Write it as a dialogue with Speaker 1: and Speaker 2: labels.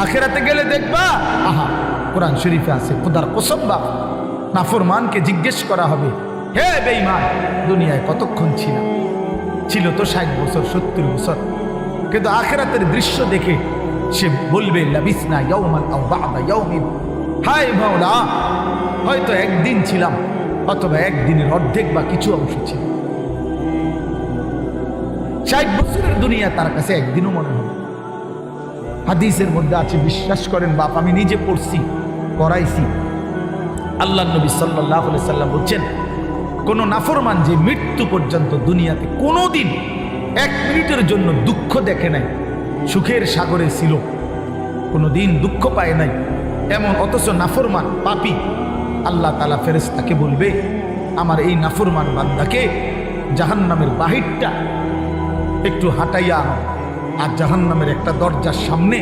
Speaker 1: আখেরাতে গেলে দেখবা, আহা, কোরআন শরীফে আছে, খুদার কসম বাপ। নাফরমানকে জিজ্ঞেস করা হবে, হে বেঈমান, দুনিয়ায় কতক্ষণ ছিল? ছিল তো ষাট বছর, সত্তর বছর। কিন্তু আখেরাতের দৃশ্য দেখে সে বলবে, লাবিসনা ইয়াউমান আও বা'দা ইয়াউমিন। হায় মাওলা, হয়তো একদিন ছিলাম, অথবা একদিনের অর্ধেক বা কিছু অংশ ছিল। ষাট বছরের দুনিয়া তার কাছে একদিনও মনে হবে হাদিসের মধ্যে আছে, বিশ্বাস করেন বাপ, আমি নিজে পড়ছি করাইছি আল্লাহ নবী সাল্লাহ সাল্লাম বলছেন, কোন নাফরমান যে মৃত্যু পর্যন্ত দুনিয়াতে কোনো দিন এক মিনিটের জন্য দুঃখ দেখে নাই, সুখের সাগরে ছিল কোনো দিন দুঃখ পায় নাই, এমন অথচ নাফরমান পাপি। আল্লাহ তালা ফেরেস তাকে বলবে, আমার এই নাফরমান বান্দাকে জাহান্নামের বাহিরটা একটু হাঁটাইয়া আনো। আর জাহান্নামের একটা দরজার সামনে